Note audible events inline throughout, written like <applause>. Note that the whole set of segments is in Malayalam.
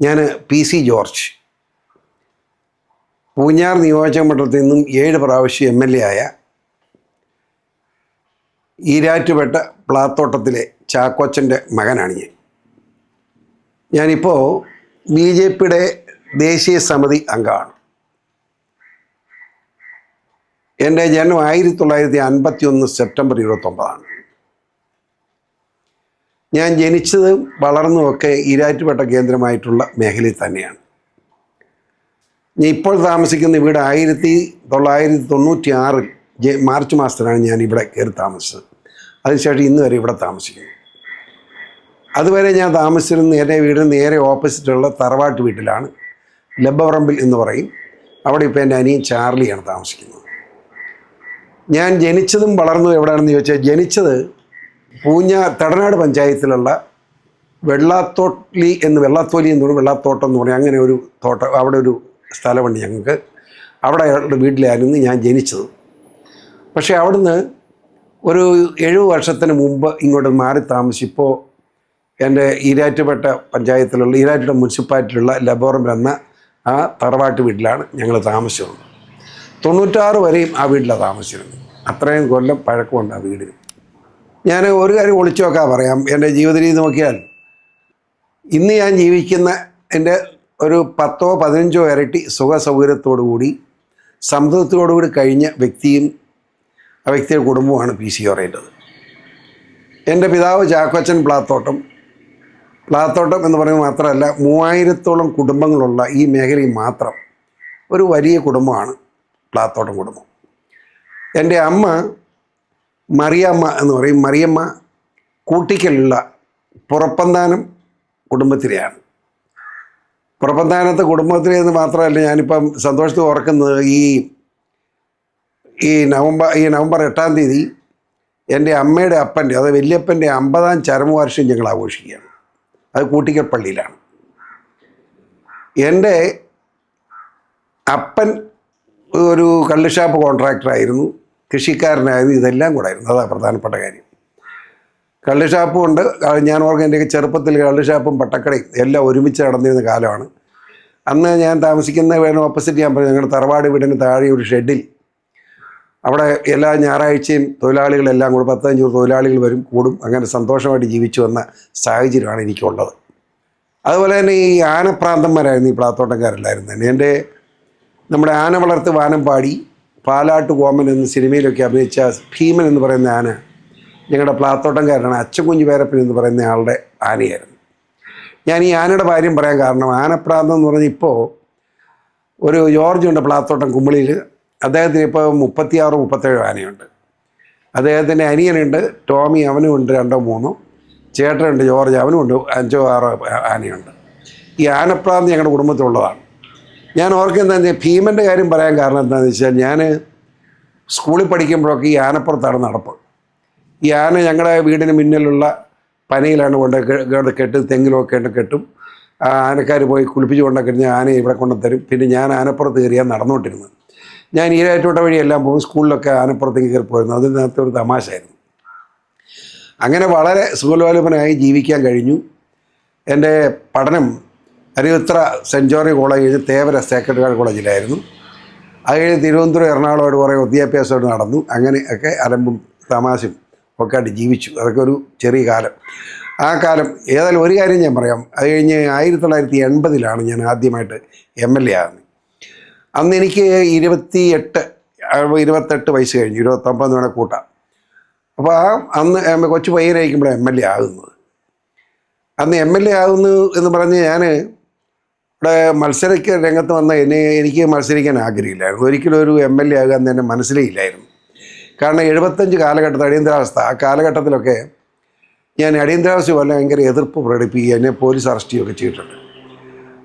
ഞാൻ പി സി ജോർജ്. പൂഞ്ഞാർ നിയോജക മണ്ഡലത്തിൽ നിന്നും ഏഴ് പ്രാവശ്യം എം എൽ എ ആയ ഈരാറ്റുപേട്ട പ്ലാത്തോട്ടത്തിലെ ചാക്കോച്ചന്റെ മകനാണ് ഞാൻ. ഞാനിപ്പോൾ ബി ജെ പിയുടെ ദേശീയ സമിതി അംഗമാണ്. എന്റെ ജനനം ആയിരത്തി തൊള്ളായിരത്തി അൻപത്തി ഒന്ന് സെപ്റ്റംബർ ഇരുപത്തൊമ്പതാണ്. ഞാൻ ജനിച്ചതും വളർന്നതുമൊക്കെ ഈരാറ്റുപേട്ട കേന്ദ്രമായിട്ടുള്ള മേഖലയിൽ തന്നെയാണ്. ഞാൻ ഇപ്പോൾ താമസിക്കുന്ന വീട് ആയിരത്തി തൊള്ളായിരത്തി തൊണ്ണൂറ്റി ആറിൽ മാർച്ച് മാസത്തിലാണ് ഞാൻ ഇവിടെ കയറി താമസിച്ചത്. അതിനുശേഷം ഇന്ന് വരെ ഇവിടെ താമസിക്കുന്നു. അതുവരെ ഞാൻ താമസിച്ചിരുന്ന എന്റെ വീടിന് നേരെ ഓപ്പോസിറ്റുള്ള തറവാട്ട് വീട്ടിലാണ് ലബ്ബറമ്പിൽ എന്ന് പറയും. അവിടെ ഇപ്പോൾ എന്റെ അനിയൻ ചാർലിയാണ് താമസിക്കുന്നത്. ഞാൻ ജനിച്ചതും വളർന്നതും എവിടെയാണെന്ന് ചോദിച്ചാൽ ജനിച്ചത് പൂഞ്ഞ തടനാട് പഞ്ചായത്തിലുള്ള വെള്ളാത്തോട്ട്ലി എന്ന് വെള്ളാത്തോലി എന്ന് പറയും വെള്ളാത്തോട്ടം എന്ന് പറയും അങ്ങനെ ഒരു തോട്ടം അവിടെ ഒരു സ്ഥലമുണ്ട് ഞങ്ങൾക്ക്. അവിടെ അയാളുടെ വീട്ടിലായിരുന്നു ഞാൻ ജനിച്ചത്. പക്ഷേ അവിടുന്ന് ഒരു എഴുപത് വർഷത്തിന് മുമ്പ് ഇങ്ങോട്ട് മാറി താമസിപ്പോൾ എന്റെ ഈരാറ്റുപേട്ട പഞ്ചായത്തിലുള്ള ഈരാറ്റുപേട്ട മുനിസിപ്പാലിറ്റിയിലുള്ള ലബോറം എന്ന ആ തറവാട്ട് വീട്ടിലാണ് ഞങ്ങൾ താമസിച്ചത് തൊണ്ണൂറ്റാറ് വരെയും ആ വീട്ടിലാണ് താമസിച്ചിരുന്നത്. അത്രയും കൊല്ലം പഴക്കമുണ്ട് ആ വീടിന്. ഞാൻ ഒരു കാര്യം ഒളിച്ചു നോക്കാൻ പറയാം. എന്റെ ജീവിത രീതി നോക്കിയാൽ ഇന്ന് ഞാൻ ജീവിക്കുന്ന എന്റെ ഒരു പത്തോ പതിനഞ്ചോ ഇരട്ടി സുഖ സൗകര്യത്തോടു കൂടി സംതൃപ്തിയോടുകൂടി കഴിഞ്ഞ വ്യക്തിയും ആ വ്യക്തിയുടെ കുടുംബമാണ് പി സി പറയേണ്ടത് എന്റെ പിതാവ് ചാക്കോച്ചൻ പ്ലാത്തോട്ടം. പ്ലാത്തോട്ടം എന്ന് പറയുന്നത് മാത്രമല്ല മൂവായിരത്തോളം കുടുംബങ്ങളുള്ള ഈ മേഖലയിൽ മാത്രം ഒരു വലിയ കുടുംബമാണ് പ്ലാത്തോട്ടം കുടുംബം. എന്റെ അമ്മ മറിയമ്മ എന്ന് പറയും. മറിയമ്മ കൂട്ടിക്കലുള്ള പുറപ്പന്താനം കുടുംബത്തിലെയാണ്. പുറപ്പന്താനത്തെ കുടുംബത്തിലെ എന്ന് മാത്രമല്ല ഞാനിപ്പം സന്തോഷത്തിൽ ഓർക്കുന്നത് ഈ ഈ നവംബർ ഈ നവംബർ എട്ടാം തീയതി എന്റെ അമ്മയുടെ അപ്പന്റെ അതായത് വലിയപ്പന്റെ അമ്പതാം ചരമവാർഷികം ഞങ്ങൾ ആഘോഷിക്കുകയാണ്. അത് കൂട്ടിക്കൽ പള്ളിയിലാണ് എന്റെ അപ്പൻ ഒരു കള്ളുഷാപ്പ് കോൺട്രാക്ടറായിരുന്നു. കൃഷിക്കാരനായിരുന്നു ഇതെല്ലാം കൂടായിരുന്നു. അതാണ് പ്രധാനപ്പെട്ട കാര്യം. കള്ളുഷാപ്പും ഉണ്ട്. ഞാൻ ഓർക്കും എന്റെ ചെറുപ്പത്തിൽ കള്ളുഷാപ്പും പട്ടക്കടയും എല്ലാം ഒരുമിച്ച് നടന്നിരുന്ന കാലമാണ്. അന്ന് ഞാൻ താമസിക്കുന്ന വേണം ഓപ്പോസിറ്റ് ഞാൻ പറഞ്ഞു ഞങ്ങളുടെ തറവാട് വീടിന് താഴെ ഒരു ഷെഡിൽ അവിടെ എല്ലാ ഞായറാഴ്ചയും തൊഴിലാളികളെല്ലാം കൂടെ പത്തഞ്ഞൂറ് തൊഴിലാളികൾ വരും കൂടും. അങ്ങനെ സന്തോഷമായിട്ട് ജീവിച്ചു വന്ന സാഹചര്യമാണ് എനിക്കുള്ളത്. അതുപോലെ തന്നെ ഈ ആനപ്രാന്തന്മാരായിരുന്നു ഈ പ്ലാത്തോട്ടക്കാരെല്ലായിരുന്നു തന്നെ. എന്റെ നമ്മുടെ ആന വളർത്ത് വാനം പാടി പാലാട്ട് കോമൻ എന്ന സിനിമയിലൊക്കെ അഭിനയിച്ച ഭീമൻ എന്ന് പറയുന്ന ആന ഞങ്ങളുടെ പ്ലാത്തോട്ടംകാരനാണ്. അച്ചക്കുഞ്ഞു പേരപ്പൻ എന്ന് പറയുന്ന ആളുടെ ആനയായിരുന്നു. ഞാൻ ഈ ആനയുടെ കാര്യം പറയാൻ കാരണം ആനപ്രാന്തം എന്ന് പറഞ്ഞാൽ ഇപ്പോൾ ഒരു ജോർജ് ഉണ്ട് പ്ലാത്തോട്ടം കുമ്പളിയിൽ. അദ്ദേഹത്തിന് ഇപ്പോൾ മുപ്പത്തിയാറോ മുപ്പത്തേഴോ ആനയുണ്ട്. അദ്ദേഹത്തിന്റെ അനിയനുണ്ട് ടോമി അവനും ഉണ്ട് രണ്ടോ മൂന്നോ. ചേട്ടനുണ്ട് ജോർജ് അവനും ഉണ്ട് അഞ്ചോ ആറോ ആനയുണ്ട്. ഈ ആനപ്രാന്ത് ഞങ്ങളുടെ കുടുംബത്തിലുള്ളതാണ്. ഞാൻ ഓർക്കുന്നത് ഭീമന്റെ കാര്യം പറയാൻ കാരണം എന്താണെന്ന് വെച്ചാൽ ഞാൻ സ്കൂളിൽ പഠിക്കുമ്പോഴൊക്കെ ഈ ആനപ്പുറത്താണ് നടപ്പ്. ഈ ആന ഞങ്ങളുടെ വീടിന് മുന്നിലുള്ള പനയിലാണ് കൊണ്ട് കേട്ട് തെങ്ങിലൊക്കെ കെട്ടും. ആ ആനക്കാർ പോയി കുളിപ്പിച്ച് കൊണ്ടൊക്കെ കഴിഞ്ഞാൽ ആനയെ ഇവിടെ കൊണ്ട് തരും. പിന്നെ ഞാൻ ആനപ്പുറത്ത് കയറിയാണ് നടന്നുകൊണ്ടിരുന്നത്. ഞാൻ ഈരാറ്റോട്ട വഴിയെല്ലാം പോകും. സ്കൂളിലൊക്കെ ആനപ്പുറത്തേക്ക് കയറി പോയിരുന്നു. അതിനകത്ത് ഒരു തമാശയായിരുന്നു. അങ്ങനെ വളരെ സുഖലോലപനായി ജീവിക്കാൻ കഴിഞ്ഞു. എന്റെ പഠനം Aruvithura saint George college Thevara sacred കോളേജിലായിരുന്നു. അത് കഴിഞ്ഞ് തിരുവനന്തപുരം എറണാകുളമായിട്ട് കുറേ വിദ്യാഭ്യാസമായിട്ട് നടന്നു. അങ്ങനെ ഒക്കെ അലമ്പും തമാശയും ഒക്കെ ആയിട്ട് ജീവിച്ചു. അതൊക്കെ ഒരു ചെറിയ കാലം. ആ കാലം ഏതായാലും ഒരു കാര്യം ഞാൻ പറയാം. അത് കഴിഞ്ഞ് ആയിരത്തി തൊള്ളായിരത്തി എൺപതിലാണ് ഞാൻ ആദ്യമായിട്ട് എം എൽ എ ആകുന്നത്. അന്ന് എനിക്ക് ഇരുപത്തി എട്ട് ഇരുപത്തെട്ട് വയസ്സ് കഴിഞ്ഞു. ഇരുപത്തൊമ്പത് വേണേൽ കൂട്ടാം അപ്പോൾ ആ അന്ന് കൊച്ചു പയ്യനായിരിക്കുമ്പോഴാണ് എം എൽ എ ആകുന്നത്. അന്ന് എം എൽ എ ആകുന്നു എന്ന് പറഞ്ഞ് ഞാൻ ഇവിടെ മത്സരിക്ക രംഗത്ത് വന്ന എന്നെ എനിക്ക് മത്സരിക്കാൻ ആഗ്രഹമില്ലായിരുന്നു. ഒരിക്കലും ഒരു എം എൽ എ ആകാൻ എന്റെ മനസ്സിലേ ഇല്ലായിരുന്നു. കാരണം എഴുപത്തഞ്ച് കാലഘട്ടത്തിൽ അടിയന്തരാവസ്ഥ ആ കാലഘട്ടത്തിലൊക്കെ ഞാൻ അടിയന്തരാവസ്ഥ പോലെ ഭയങ്കര എതിർപ്പ് പ്രകടിപ്പിക്കുക എന്നെ പോലീസ് അറസ്റ്റ് ചെയ്യുകയൊക്കെ ചെയ്തിട്ടുണ്ട്.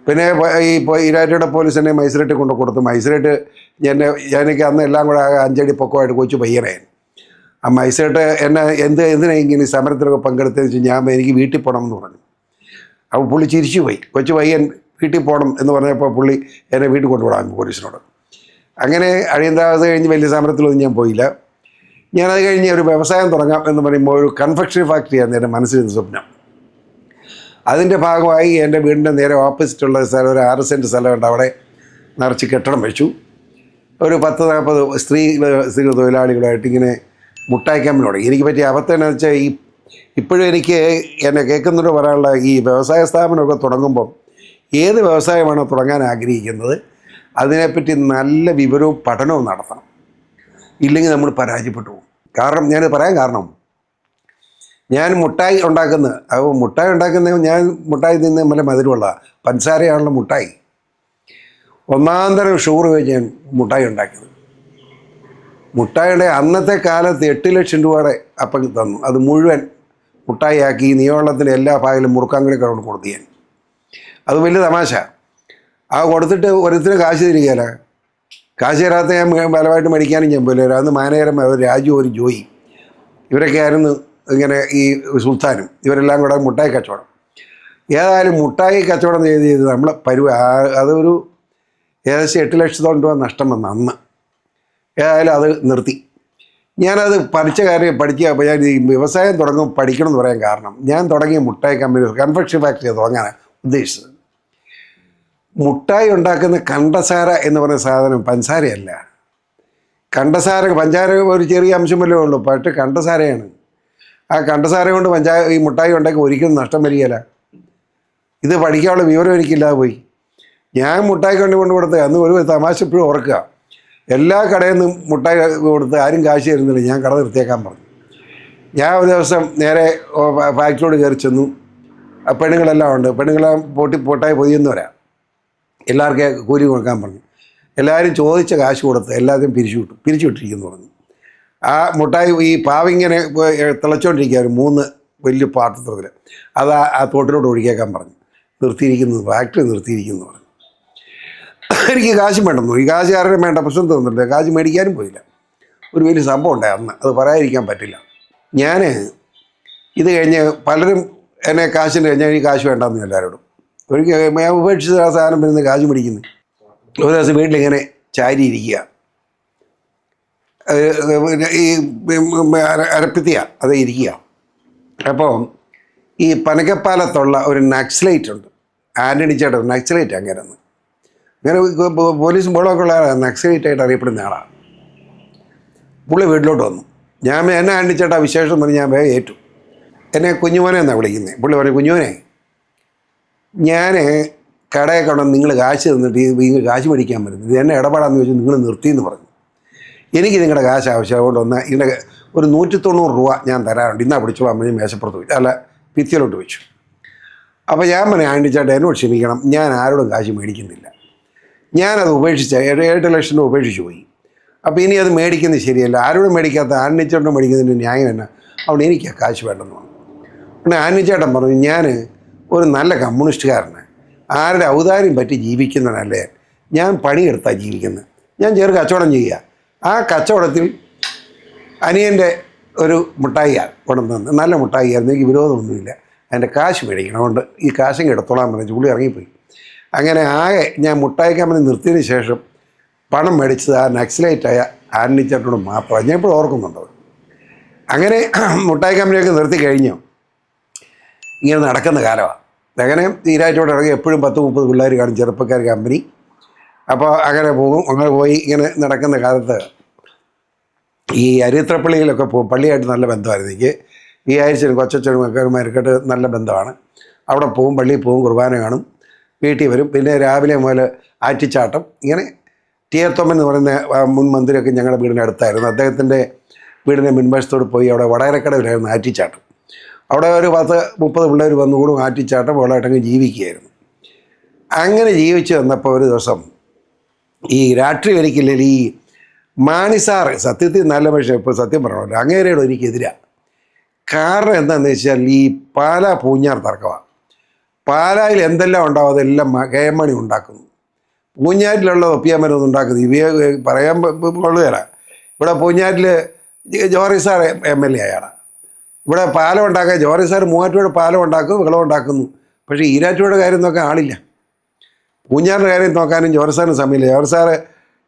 പിന്നെ ഈ ഇരാറ്റയുടെ പോലീസ് എന്നെ മൈസൂരേറ്റ് കൊണ്ട് കൊടുത്തു. മൈസൂരേറ്റ് എന്നെ എനിക്ക് അന്ന് എല്ലാം കൂടെ അഞ്ചടി പൊക്കമായിട്ട് കൊച്ചു പയ്യനായിരുന്നു. ആ മൈസൂരേറ്റ് എന്നെ എന്ത് എന്തിനാ ഇങ്ങനെ സമരത്തിലൊക്കെ പങ്കെടുത്തതെന്ന് വെച്ചാൽ ഞാൻ എനിക്ക് വീട്ടിൽ പോകണം എന്ന് പറഞ്ഞു. അപ്പോൾ പുള്ളി ചിരിച്ചു പോയി കൊച്ചു പയ്യൻ വീട്ടിൽ പോകണം എന്ന് പറഞ്ഞപ്പോൾ പുള്ളി എന്നെ വീട്ടിൽ കൊണ്ടുവിടാൻ പോലീസിനോട്. അങ്ങനെ അഴിയന്താവത് കഴിഞ്ഞ് വലിയ സമരത്തിലൊന്നും ഞാൻ പോയില്ല. ഞാനത് കഴിഞ്ഞ് ഒരു വ്യവസായം തുടങ്ങാം എന്ന് പറയുമ്പോൾ ഒരു കൺഫെക്ഷണറി ഫാക്ടറിയായിരുന്നു എന്റെ മനസ്സിലിരുന്ന സ്വപ്നം. അതിന്റെ ഭാഗമായി എന്റെ വീടിന്റെ നേരെ ഓപ്പോസിറ്റുള്ള സ്ഥലം ഒരു ആറ് സെന്റ് സ്ഥലമുണ്ട്. അവിടെ നിറച്ച് കെട്ടണം വെച്ചു. ഒരു പത്ത് നാൽപ്പത് സ്ത്രീ സ്ത്രീ തൊഴിലാളികളായിട്ട് ഇങ്ങനെ മുട്ടായി തുടങ്ങി. എനിക്ക് പറ്റിയ അബദ്ധം എന്ന് വെച്ചാൽ ഈ ഇപ്പോഴും എനിക്ക് എന്നെ കേൾക്കുന്നുണ്ട് പറയാനുള്ള ഈ വ്യവസായ സ്ഥാപനമൊക്കെ തുടങ്ങുമ്പം ഏത് വ്യവസായമാണോ തുടങ്ങാൻ ആഗ്രഹിക്കുന്നത് അതിനെപ്പറ്റി നല്ല വിവരവും പഠനവും നടത്തണം. ഇല്ലെങ്കിൽ നമ്മൾ പരാജയപ്പെട്ടു പോകും. കാരണം ഞാനിത് പറയാൻ കാരണം ഞാൻ മുട്ടായി ഉണ്ടാക്കുന്ന അപ്പോൾ മുട്ടായി ഉണ്ടാക്കുന്ന ഞാൻ മുട്ടായി നിന്ന് നല്ല മധുരമുള്ള പഞ്ചസാരയാണല്ലോ മുട്ടായി. ഒന്നാം തരം ഷുഗർ വെച്ച് ഞാൻ മുട്ടായി ഉണ്ടാക്കിയത്. മുട്ടായിയുടെ അന്നത്തെ കാലത്ത് എട്ട് ലക്ഷം രൂപയുടെ അപ്പം തന്നു. അത് മുഴുവൻ മുട്ടായിയാക്കി ആക്കി നിയമവെള്ളത്തിന്റെ എല്ലാ ഭാഗത്തിലും മുറുക്കാങ്കിളി കൊണ്ട് കൊടുത്തു ഞാൻ. അത് വലിയ തമാശ. ആ കൊടുത്തിട്ട് ഒരുത്തിന് കാശ് തിരികേല. കാശ് തരാത്ത ഞാൻ ബലമായിട്ട് മേടിക്കാനും ഞാൻ പോലും അന്ന് മാനേജരം ഒരു രാജു ഒരു ജോയി. ഇവരൊക്കെ ആയിരുന്നു ഇങ്ങനെ ഈ സുൽത്താനും. ഇവരെല്ലാം കൂടെ മുട്ടായി കച്ചവടം. ഏതായാലും മുട്ടായി കച്ചവടം ചെയ്ത് ചെയ്ത് നമ്മൾ പരുവ അതൊരു ഏകദേശം എട്ട് ലക്ഷത്തോളം രൂപ നഷ്ടം വന്ന അന്ന്. ഏതായാലും അത് നിർത്തി. ഞാനത് പഠിച്ച കാര്യം പഠിക്കുക അപ്പോൾ ഞാൻ ഈ വ്യവസായം തുടങ്ങും പഠിക്കണം എന്ന് പറയാൻ കാരണം. ഞാൻ തുടങ്ങിയ മുട്ടായി കമ്പനി കൺഫെക്ഷൻ ഫാക്ടറി തുടങ്ങാനാണ് ഉദ്ദേശിച്ചത്. മുട്ടായി ഉണ്ടാക്കുന്ന കണ്ടസാര എന്ന് പറയുന്ന സാധനം പഞ്ചസാരയല്ല. കണ്ടസാര പഞ്ചാര ഒരു ചെറിയ അംശം വല്ലേ ഉള്ളൂ. പക്ഷേ കണ്ടസാരയാണ്. ആ കണ്ടസാര കൊണ്ട് പഞ്ചായ ഈ മുട്ടായി ഉണ്ടാക്കി ഒരിക്കലും നഷ്ടം വരികയില്ല. ഇത് പഠിക്കാനുള്ള വിവരം എനിക്കില്ലാതെ പോയി. ഞാൻ മുട്ടായി കൊണ്ട് കൊണ്ട് കൊടുത്ത് അന്ന് ഒരു തമാശ ഇപ്പോഴും ഓർക്കുക. എല്ലാ കടയിൽ നിന്നും മുട്ടായി കൊടുത്ത് ആരും കാശ് തരുന്നില്ല. ഞാൻ കട നിർത്തിയേക്കാൻ പറഞ്ഞു. ഞാൻ ഒരു ദിവസം നേരെ ഫാക്ടറിയോട് കയറി ചെന്നു. പെണ്ണുങ്ങളെല്ലാം ഉണ്ട്. പെണ്ണുങ്ങളെല്ലാം പൊട്ടി പൊട്ടായി പൊതിയുന്നവരാ. എല്ലാവർക്കും കൂലി കൊടുക്കാൻ പറഞ്ഞു. എല്ലാവരും ചോദിച്ച കാശ് കൊടുത്ത് എല്ലാവരും പിരിച്ചു വിട്ടു പിരിച്ചു വിട്ടിരിക്കുന്നു പറഞ്ഞു. ആ മുട്ടായി ഈ പാവിങ്ങനെ തിളച്ചോണ്ടിരിക്കുകയായിരുന്നു മൂന്ന് വലിയ പാത്രത്തിൽ അത് ആ- തോട്ടിലോട്ട് ഒഴുകിയേക്കാൻ പറഞ്ഞു. നിർത്തിയിരിക്കുന്നു ഫാക്ടറി നിർത്തിയിരിക്കുന്നു പറഞ്ഞു. എനിക്ക് കാശ് വേണ്ടെന്നു. ഈ കാശ് ആരും വേണ്ട പ്രശ്നം തോന്നുന്നില്ല കാശ് മേടിക്കാനും പോയില്ല. ഒരു വലിയ സംഭവം ഉണ്ടായി അന്ന്. അത് പറയാതിരിക്കാൻ പറ്റില്ല. ഞാൻ ഇത് കഴിഞ്ഞ് പലരും എന്നെ കാശിന്റെ കഴിഞ്ഞാൽ ഈ കാശ് വേണ്ടെന്ന് എല്ലാവരോടും. ഒരിക്കൽ ഞാൻ ഉപേക്ഷിച്ച ആ സാധനം വരുന്ന കാശ് പിടിക്കുന്നു. ഒരു ദിവസം വീട്ടിലിങ്ങനെ ചാരി ഇരിക്കുക ഈ അര- അരപ്പിത്തിയ അത് ഇരിക്കുക. അപ്പോൾ ഈ പനക്കപ്പാലത്തുള്ള ഒരു നക്സലൈറ്റ് ഉണ്ട്. ആന്റണി ചേട്ടൻ നക്സലൈറ്റ് അങ്ങനെ അങ്ങനെ പോലീസ് ബോളൊക്കെ ഉള്ള നക്സലൈറ്റായിട്ട് അറിയപ്പെടുന്ന ആളാണ് പുള്ളി വീട്ടിലോട്ട് വന്നു. ഞാൻ എന്നെ ആന്റണി ചേട്ടാ വിശേഷം പറഞ്ഞ് ഞാൻ വേഗം ഏറ്റു. എന്നെ കുഞ്ഞുമോനെ എന്നാണ് വിളിക്കുന്നത് പുള്ളി പറഞ്ഞു കുഞ്ഞുമോനെ ഞാൻ കടയൊക്കെ ഉണ്ടെന്ന് നിങ്ങൾ കാശ് തന്നിട്ട് നിങ്ങൾ കാശ് മേടിക്കാൻ പറ്റും ഇത് എന്നെ ഇടപാടാന്ന് ചോദിച്ചു നിങ്ങൾ നിർത്തിയെന്ന് പറഞ്ഞു. എനിക്ക് നിങ്ങളുടെ കാശ് ആവശ്യം അതുകൊണ്ട് ഒന്ന് ഇതിന്റെ ഒരു നൂറ്റി തൊണ്ണൂറ് രൂപ ഞാൻ തരാറുണ്ട്. ഇന്നാ പിടിച്ചോളാം പറഞ്ഞ് മേശപ്പുറത്ത് വെച്ചു അല്ല ഭിത്തിയിലോട്ട് വെച്ചു. അപ്പോൾ ഞാൻ പറഞ്ഞു ആന്റി ചേട്ടാ എന്നോട് ക്ഷമിക്കണം. ഞാൻ ആരോടും കാശ് മേടിക്കുന്നില്ല. ഞാനത് ഉപേക്ഷിച്ച ഏഴ് ലക്ഷം രൂപ ഉപേക്ഷിച്ച് പോയി. അപ്പോൾ ഇനി അത് മേടിക്കുന്നത് ശരിയല്ല. ആരോടും മേടിക്കാത്ത ആന്റിച്ചേട്ടൻ മേടിക്കുന്നതിന്റെ ന്യായം എന്നാ? അതുകൊണ്ട് എനിക്ക് കാശ് വേണ്ടെന്ന് പറഞ്ഞു. പിന്നെ ആന്റിച്ചേട്ടൻ പറഞ്ഞു ഞാൻ ഒരു നല്ല കമ്മ്യൂണിസ്റ്റുകാരന് ആരുടെ ഔദാര്യം പറ്റി ജീവിക്കുന്നവനല്ലേ ഞാൻ പണിയെടുത്താണ് ജീവിക്കുന്നത് ഞാൻ ചെറു കച്ചവടം ചെയ്യുക. ആ കച്ചവടത്തിൽ അനിയന്റെ ഒരു മുട്ടായിയാണ് കൊണ്ടുവന്ന് നല്ല മുട്ടായിയായിരുന്നു. എനിക്ക് വിരോധമൊന്നുമില്ല. അതിന്റെ കാശ് മേടിക്കണം. അതുകൊണ്ട് ഈ കാശും എടുത്തോളാൻ പറഞ്ഞു പുള്ളി ഇറങ്ങിപ്പോയി. അങ്ങനെ ആകെ ഞാൻ മുട്ടായി കമ്പനി നിർത്തിയതിന് ശേഷം പണം മേടിച്ചത് ആ നക്സലൈറ്റായ ആന്റണി ചേട്ടനോട് മാത്രമാണ്. ഞാൻ ഇപ്പോൾ ഓർക്കുന്നുണ്ടത്. അങ്ങനെ മുട്ടായി കമ്പനിയൊക്കെ നിർത്തി കഴിഞ്ഞു. ഇങ്ങനെ നടക്കുന്ന കാലമാണ്. അങ്ങനെ തീരായിട്ടോടെ ഇറങ്ങി എപ്പോഴും പത്ത് മുപ്പത് പിള്ളേർ കാണും ചെറുപ്പക്കാർ കമ്പനി അപ്പോൾ അങ്ങനെ പോകും. അങ്ങനെ പോയി ഇങ്ങനെ നടക്കുന്ന കാലത്ത് ഈ അരിത്രപ്പള്ളിയിലൊക്കെ പോകും പള്ളിയായിട്ട് നല്ല ബന്ധമായിരുന്നു എനിക്ക്. ഈ ആഴ്ചയും കൊച്ചച്ഛനും മക്കന്മാർക്കായിട്ട് നല്ല ബന്ധമാണ്. അവിടെ പോകും പള്ളിയിൽ പോകും കുർബാന കാണും വീട്ടിൽ വരും. പിന്നെ രാവിലെ മുതൽ ആറ്റിച്ചാട്ടം. ഇങ്ങനെ ടിയർത്തോമൻ എന്ന് പറയുന്ന മുൻ മന്ദിരമൊക്കെ ഞങ്ങളുടെ വീടിന്റെ അടുത്തായിരുന്നു അദ്ദേഹത്തിന്റെ വീടിന്റെ മുൻവശത്തോട് പോയി അവിടെ വടകരക്കടവിലായിരുന്നു ആറ്റിച്ചാട്ടം. അവിടെ ഒരു പത്ത് മുപ്പത് പിള്ളേർ വന്നുകൂടും ആറ്റിച്ചാട്ടം വെള്ളമായിട്ടങ്ങ് ജീവിക്കുകയായിരുന്നു. അങ്ങനെ ജീവിച്ചു വന്നപ്പോൾ ഒരു ദിവസം ഈ രാഷ്ട്രീയ ഒരിക്കലിൽ ഈ മാണിസാറ് സത്യത്തിൽ നല്ല പക്ഷേ ഇപ്പോൾ സത്യം പറയണമല്ലോ അങ്ങേരെയോട് എനിക്കെതിരാണ് കാരണം എന്താണെന്ന് വെച്ചാൽ ഈ പാല പൂഞ്ഞാർ തർക്കമാണ് പാലായിൽ എന്തെല്ലാം ഉണ്ടാവും അതെല്ലാം കേമണി ഉണ്ടാക്കുന്നു. പൂഞ്ഞാറ്റിലുള്ള ഒപ്പിയാമനൊന്നും ഉണ്ടാക്കുന്നത് ഇവയെ പറയാൻ കൊള്ളുകയില്ല ഇവിടെ പൂഞ്ഞാറ്റിൽ jury sir M L A ആയാണ് ഇവിടെ പാലം ഉണ്ടാക്കുക ജോറി സാർ മൂവാറ്റുപുഴ പാലം ഉണ്ടാക്കും വെള്ളം ഉണ്ടാക്കുന്നു. പക്ഷേ ഈരാറ്റുപുഴ കാര്യം നോക്കാൻ ആളില്ല. പൂഞ്ഞാറിന്റെ കാര്യം നോക്കാനും ജോറി സാറിന് സമയമില്ല. ജോറി സാറ്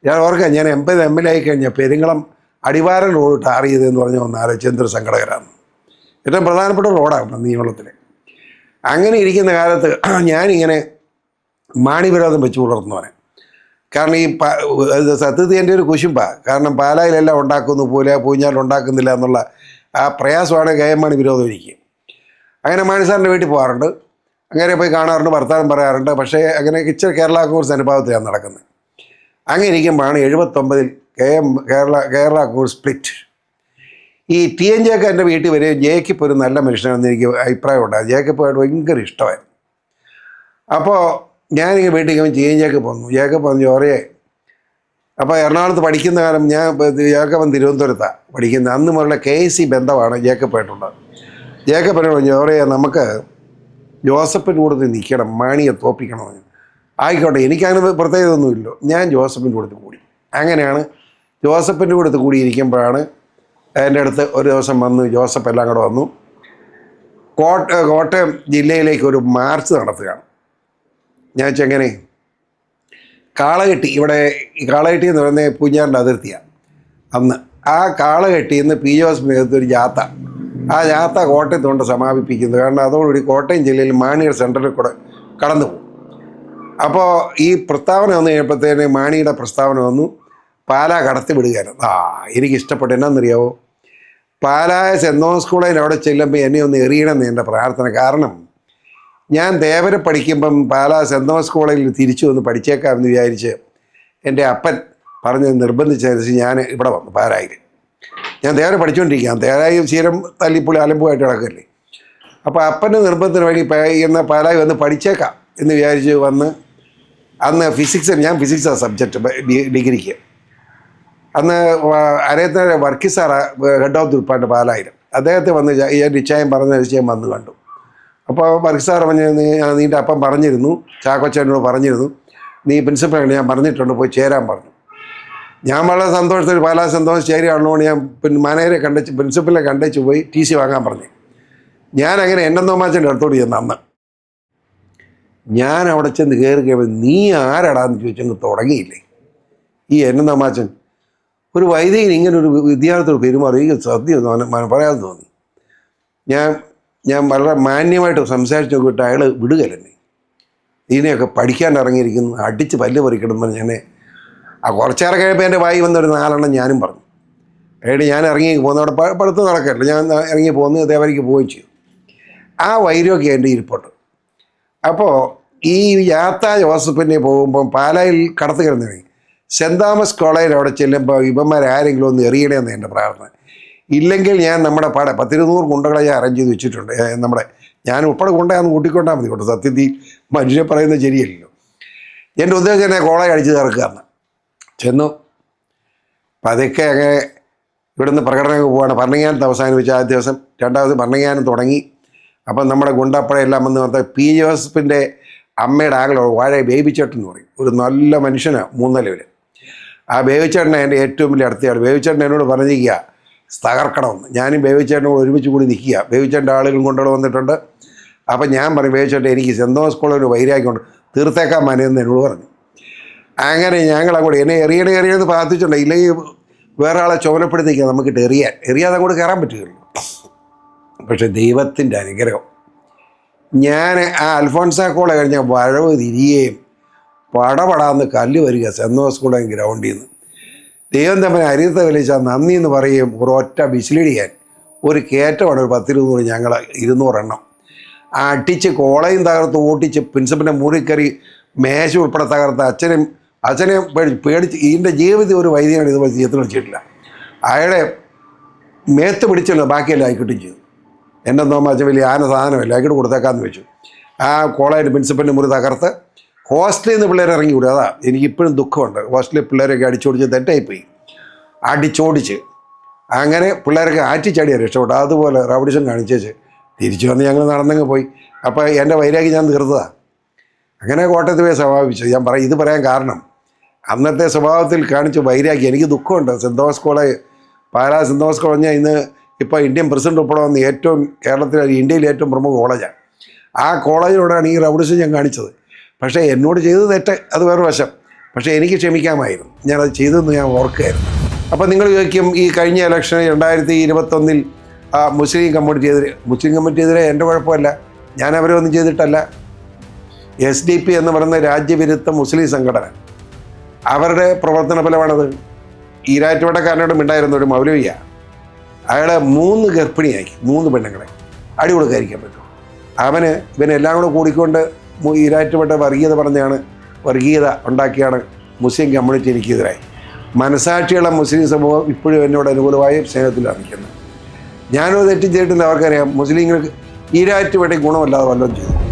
ഞാൻ ഓർക്കാം ഞാൻ എൺപത് എം എൽ എ ആയി കഴിഞ്ഞാൽ പെരിങ്ങളം അടിവാരം റോഡ് ടാർ ചെയ്തതെന്ന് പറഞ്ഞ ഒന്ന് ആലോചിച്ച് എന്തൊരു ഏറ്റവും പ്രധാനപ്പെട്ട റോഡാണ് നീളത്തിൽ അങ്ങനെ ഇരിക്കുന്ന കാലത്ത് <clears throat> ഞാനിങ്ങനെ മാണിവിരോധം വെച്ച് പുലർത്തുന്നവനെ കാരണം ഈ സത്യത്തിൽ ഒരു കുശുമ്പ. കാരണം പാലായിലെല്ലാം ഉണ്ടാക്കുന്നു പോലെ പൂഞ്ഞാൽ ഉണ്ടാക്കുന്നില്ല എന്നുള്ള ആ പ്രയാസമാണ് കെ എം മാണി വിരോധം ഇരിക്കുക അങ്ങനെ മാണി സാറിന്റെ വീട്ടിൽ പോകാറുണ്ട്. അങ്ങനെ പോയി കാണാറുണ്ട് വർത്തമാനം പറയാറുണ്ട്. പക്ഷേ അങ്ങനെ ഇച്ചിരി കേരള കോൺഗ്രസ് അനുഭവത്തിലാണ് നടക്കുന്നത്. അങ്ങനെ ഇരിക്കുമ്പോഴാണ് എഴുപത്തൊമ്പതിൽ K M Kerala Kerala Congress split ഈ ടി എൻ ജെക്ക് എന്റെ വീട്ടിൽ വരികയും ജേക്കിപ്പ് ഒരു നല്ല മനുഷ്യനാണെന്ന് എനിക്ക് അഭിപ്രായമുണ്ടായി ജേക്കപ്പായിട്ട് ഭയങ്കര ഇഷ്ടമായിരുന്നു. അപ്പോൾ ഞാനിങ്ങനെ വീട്ടിൽ ടി എൻ ജേക്ക് വന്നു ജേക്കപ്പ് വന്നു ചോറയെ അപ്പോൾ എറണാകുളത്ത് പഠിക്കുന്ന കാലം ഞാൻ ജേക്കപ്പൻ തിരുവനന്തപുരത്താണ് പഠിക്കുന്നത് അന്ന് മുതലുള്ള കെ എസ് സി ബന്ധമാണ് ജേക്കപ്പായിട്ടുള്ളത് ജേക്കപ്പനോട് പറഞ്ഞു നമുക്ക് ജോസഫിന്റെ കൂടെ നിൽക്കണം മാണിയെ തോപ്പിക്കണം ആയിക്കോട്ടെ എനിക്കങ്ങനെ പ്രത്യേകത ഞാൻ ജോസഫിന്റെ കൂടെ കൂടി. അങ്ങനെയാണ് ജോസഫിന്റെ കൂടെ കൂടിയിരിക്കുമ്പോഴാണ് എന്റെ അടുത്ത് ഒരു ദിവസം വന്ന് ജോസഫ് എല്ലാം കൂടെ വന്നു. കോട്ട കോട്ടയം ജില്ലയിലേക്ക് ഒരു മാർച്ച് നടത്തുകയാണ്. ഞാൻ വെച്ചെങ്ങനെ കാളകെട്ടി ഇവിടെ ഈ കാളകെട്ടി എന്ന് പറയുന്നത് പൂഞ്ഞാറിന്റെ അതിർത്തിയാണ്. അന്ന് ആ കാളകെട്ടി ഇന്ന് പി ജോസ് നേതൃത്വം ഒരു ജാത്ത ആ ജാത്ത കോട്ടയത്ത് കൊണ്ട് സമാപിപ്പിക്കുന്നത് കാരണം അതോടുകൂടി കോട്ടയം ജില്ലയിൽ മാണിയുടെ സെന്ററിൽ കൂടെ കടന്നു പോകും. അപ്പോൾ ഈ പ്രസ്താവന വന്നു കഴിഞ്ഞപ്പോഴത്തേന് മാണിയുടെ പ്രസ്താവന വന്നു. പാലാ കടത്തി വിടുകയാണ് ആ എനിക്ക് ഇഷ്ടപ്പെട്ടു. എന്നാന്നറിയാവോ? പാലായ സെന്റ് തോമസ് കോളേജിൽ അവിടെ ചെല്ലുമ്പോൾ എന്നെ ഒന്ന് എറിയണമെന്ന് എന്റെ പ്രാർത്ഥന കാരണം ഞാൻ ദേവരെ പഠിക്കുമ്പം പാലാ സെന്റ് തോമസ് കോളേജിൽ തിരിച്ചു വന്ന് പഠിച്ചേക്കാമെന്ന് വിചാരിച്ച് എന്റെ അപ്പൻ പറഞ്ഞ് നിർബന്ധിച്ചനുസരിച്ച് ഞാൻ ഇവിടെ വന്നു പാലായിൽ. ഞാൻ ദേവരെ പഠിച്ചുകൊണ്ടിരിക്കുകയാണ് ദേവരായി ശീലം തല്ലിപ്പുള്ളി അലമ്പുമായിട്ട് കിടക്കല്ലേ അപ്പോൾ അപ്പന്റെ നിർബന്ധത്തിന് വേണ്ടി എന്ന പാലായി വന്ന് പഠിച്ചേക്കാം എന്ന് വിചാരിച്ച് വന്ന് അന്ന് ഫിസിക്സ് ഞാൻ ഫിസിക്സാണ് സബ്ജക്റ്റ് ഡിഗ്രിക്ക്. അന്ന് അരയത്തെ വർക്കി സാറാണ് ഹെഡ് ഓഫ് ഡിപ്പാർട്ട്മെന്റ് പാലായിരം അദ്ദേഹത്തെ വന്ന് ഞാൻ നിശ്ചയം പറഞ്ഞ നിശ്ചയം വന്ന് കണ്ടു. അപ്പോൾ വർക്കി സാർ പറഞ്ഞ നിന്റെ അപ്പം പറഞ്ഞിരുന്നു. ചാക്കോച്ചനോട് പറഞ്ഞിരുന്നു. നീ പ്രിൻസിപ്പലാണ് ഞാൻ പറഞ്ഞിട്ടുണ്ട് പോയി ചേരാൻ പറഞ്ഞു. ഞാൻ വളരെ സന്തോഷത്തിൽ പാലാ സന്തോഷം ചേരുകയാണല്ലോ ഞാൻ പിന്നെ മാനേജരെ കണ്ടച്ച് പ്രിൻസിപ്പലിനെ കണ്ടച്ച് പോയി ടി സി വാങ്ങാൻ പറഞ്ഞു. ഞാൻ അങ്ങനെ എന്നെ തോമാച്ചന്റെ അടുത്തോട് ചെന്ന് അന്ന്. ഞാൻ അവിടെ ചെന്ന് കയറി കഴിയുമ്പോൾ നീ ആരാടാന്ന് ചോദിച്ചങ്ങ് തുടങ്ങിയില്ലേ? ഈ എന്നെ നമാച്ചൻ ഒരു വൈദികൻ ഇങ്ങനെ ഒരു വിദ്യാർത്ഥിയോട് പെരുമാറി സദ്യ പറയാതെ തോന്നി. ഞാൻ ഞാൻ വളരെ മാന്യമായിട്ട് സംസാരിച്ച് നോക്കിയിട്ട് അയാൾ വിടുകയല്ലെന്നെ ഇതിനെയൊക്കെ പഠിക്കാൻ ഇറങ്ങിയിരിക്കുന്നു അടിച്ച് പല്ല് പറിക്കണം എന്ന് പറഞ്ഞ് ആ കുറച്ചേറെ കഴിയുമ്പോൾ എന്റെ വായി വന്നൊരു നാലെണ്ണം ഞാനും പറഞ്ഞു. ഏടി ഞാൻ ഇറങ്ങി പോകുന്ന അവിടെ പ- പഠിത്തം നടക്കല്ല ഞാൻ ഇറങ്ങി പോകുന്നു ദേവരിക്ക് പോവുകയും ചെയ്തു. ആ വൈരമൊക്കെ എന്റെ ഇരിപ്പുണ്ട്. അപ്പോൾ ഈ യാത്ര ജോസഫിനെ പോകുമ്പം പാലായിൽ കടത്തു കിടന്നിറങ്ങി സെന്റ് തോമസ് കോളേജിൽ അവിടെ ചെല്ലുമ്പോൾ ഇവന്മാരാരെങ്കിലും ഒന്ന് എറിയണേന്ന് എന്റെ പ്രാർത്ഥന. ഇല്ലെങ്കിൽ ഞാൻ നമ്മുടെ പാടെ പത്തിരുന്നൂറ് കുണ്ടകളെ ഞാൻ അറേഞ്ച് ചെയ്ത് വെച്ചിട്ടുണ്ട്. നമ്മുടെ ഞാൻ ഉൾപ്പെടെ കൊണ്ടാന്ന് കൂട്ടിക്കൊണ്ടാൽ മതി കേട്ടോ. സത്യത്തിൽ മനുഷ്യനെ പറയുന്നത് ശരിയല്ലല്ലോ. എന്റെ ഉദ്ദേശം എന്നെ കോളേജ് അടിച്ച് തീർക്കുകയാണ് ചെന്നു. പതുക്കെ അങ്ങനെ ഇവിടുന്ന് പ്രകടനമൊക്കെ പോവാണ്. ഭരണങ്ങാനത്ത് അവസാനിപ്പിച്ച ആദ്യ ദിവസം രണ്ടാമത് ഭരണങ്ങാനം തുടങ്ങി. അപ്പം നമ്മുടെ ഗുണ്ടപ്പഴയെല്ലാം വന്ന് പറഞ്ഞാൽ പി ജോസഫിന്റെ അമ്മയുടെ ആകളോ വാഴ ബേബിച്ചേട്ടൻ എന്ന് പറയും. ഒരു നല്ല മനുഷ്യനാണ് മൂന്നലവർ ആ ബേബിച്ചേട്ടനെ എന്റെ ഏറ്റവും വലിയ അടുത്തയാൾ ബേബിച്ചേട്ടൻ എന്നോട് പറഞ്ഞിരിക്കുക തകർക്കണമെന്ന് ഞാനും ബേബിച്ചേട്ടനോട് ഒരുമിച്ച് കൂടി നിൽക്കുക. ബേബിച്ചേട്ടന്റെ ആളുകളും കൊണ്ടുവിടെ വന്നിട്ടുണ്ട്. അപ്പം ഞാൻ പറയും ബേബിച്ചേട്ടൻ എനിക്ക് സെന്റ് തോമസ് കോളേജിൽ വൈരാഗ്യമുണ്ട്. തീർത്തേക്കാൻ മനയെന്ന് എന്നോട് പറഞ്ഞു. അങ്ങനെ ഞങ്ങൾ അങ്ങോട്ട് എന്നെ എറിയണ എറിയണമെന്ന് പ്രാർത്ഥിച്ചിട്ടുണ്ട്. ഇല്ലെങ്കിൽ വേറെ ആളെ ചുമലപ്പെടുത്തിക്കുക നമുക്കിട്ട് എറിയാൻ. എറിയാതെ അങ്ങോട്ട് കയറാൻ പറ്റുകയുള്ളൂ. പക്ഷെ ദൈവത്തിന്റെ അനുഗ്രഹം. ഞാൻ ആ അൽഫോൺസ കോളേജ് കഴിഞ്ഞ വഴവ് തിരികെയും പടപടാന്ന് കല്ല് വരിക സെന്നോസ് കോളേജ് ഗ്രൗണ്ടിൽ നിന്ന്. ദൈവം തമ്മിൽ അരിയത്തെ വലിച്ച നന്ദി എന്ന് പറയും. ഒരൊറ്റ വിസിലടിയാൻ. ഒരു കയറ്റമാണ് ഒരു പത്തിരുന്നൂറ് ഞങ്ങൾ ഇരുന്നൂറെണ്ണം. അടിച്ച് കോളയും തകർത്ത് ഓട്ടിച്ച് പ്രിൻസിപ്പലിന്റെ മുറി കയറി മേശ ഉൾപ്പെടെ തകർത്ത് അച്ഛനും അച്ഛനെ പേടി പേടിച്ച് ഇതിന്റെ ജീവിതത്തിൽ ഒരു വൈദ്യനാണ് ഇതുപോലെ ജീവിതത്തിൽ വെച്ചിട്ടില്ല അയാളെ മേത്ത് പിടിച്ചല്ലോ ബാക്കിയെല്ലാം ആയിക്കിട്ടും ചെയ്തു. എന്റെ നോമാച്ച വലിയ ആന സാധനമല്ല ആയിക്കോട്ട് കൊടുത്തേക്കാന്ന് വെച്ചു. ആ കോളേജ് പ്രിൻസിപ്പലിന്റെ മുറി തകർത്ത് ഹോസ്റ്റലിൽ നിന്ന് പിള്ളേർ ഇറങ്ങി അതാ അതാ എനിക്കിപ്പോഴും ദുഃഖമുണ്ട്. ഹോസ്റ്റലിൽ പിള്ളേരൊക്കെ അടിച്ചോടിച്ച് തെറ്റായിപ്പോയി. അടിച്ചോടിച്ച്. അങ്ങനെ പിള്ളേരൊക്കെ ആറ്റിച്ചാടിയാണ് രക്ഷപ്പെട്ടു അതുപോലെ റൗഡിസം കാണിച്ചേച്ച് തിരിച്ചു വന്ന് ഞങ്ങൾ നടന്നങ്ങ് പോയി. അപ്പോൾ എന്റെ വൈരാഗ്യം ഞാൻ തീർത്തതാണ് അങ്ങനെ കോട്ടയത്ത് പോയി സ്വഭാവിച്ചു ഞാൻ പറയും ഇത് പറയാൻ കാരണം അന്നത്തെ സ്വഭാവത്തിൽ കാണിച്ച വൈരാഗ്യം എനിക്ക് ദുഃഖമുണ്ട്. Saint Thomas college Pala saint Thomas college ഇന്ന് ഇപ്പോൾ ഇന്ത്യൻ പ്രസിഡന്റ് ഉൾപ്പെടെ ഏറ്റവും കേരളത്തിലെ ഇന്ത്യയിലെ ഏറ്റവും പ്രമുഖ കോളേജാണ് ആ കോളേജിലൂടെയാണ് ഈ റൗഡിസം ഞാൻ കാണിച്ചത്. പക്ഷേ എന്നോട് ചെയ്തത് തെറ്റ് അത് വേറെ വശം. പക്ഷേ എനിക്ക് ക്ഷമിക്കാമായിരുന്നു. ഞാനത് ചെയ്തതെന്ന് ഞാൻ ഓർക്കുകയായിരുന്നു. അപ്പോൾ നിങ്ങൾ ചോദിക്കും ഈ കഴിഞ്ഞ ഇലക്ഷൻ രണ്ടായിരത്തി ഇരുപത്തൊന്നിൽ ആ മുസ്ലിം കമ്മ്യൂണിറ്റിയെതിരെ മുസ്ലിം കമ്മ്യൂണിറ്റിയെതിരെ എന്റെ കുഴപ്പമല്ല ഞാൻ അവരെ ഒന്നും ചെയ്തിട്ടല്ല. എസ് ഡി പി എന്ന് പറയുന്ന രാജ്യവിരുദ്ധ മുസ്ലിം സംഘടന അവരുടെ പ്രവർത്തന ഫലമാണത്. ഈരാറ്റുവട്ടക്കാരനോട് ഉണ്ടായിരുന്ന ഒരു മൗലവിയ. അയാളെ മൂന്ന് ഗർഭിണിയാക്കി മൂന്ന് പെണ്ണുങ്ങളെ അടി കൊടുക്കാതിരിക്കാൻ പറ്റും. അവന് ഇവനെല്ലാം കൂടെ കൂടിക്കൊണ്ട് ഈരാറ്റുപെട്ട വർഗീയത പറഞ്ഞാണ് വർഗീയത ഉണ്ടാക്കിയാണ് മുസ്ലിം കമ്മ്യൂണിറ്റി എനിക്കെതിരായി. മനസാക്ഷിയുള്ള മുസ്ലിം സമൂഹം ഇപ്പോഴും എന്നോട് അനുകൂലമായി സ്നേഹത്തിലാണ് നിൽക്കുന്നത് ഞാനൊരു തെറ്റും ചെയ്തിട്ടില്ല അവർക്കറിയാം. മുസ്ലിങ്ങൾക്ക് ഈരാറ്റുപെട്ട ഗുണമല്ലാതെ വല്ലതും ചെയ്തു.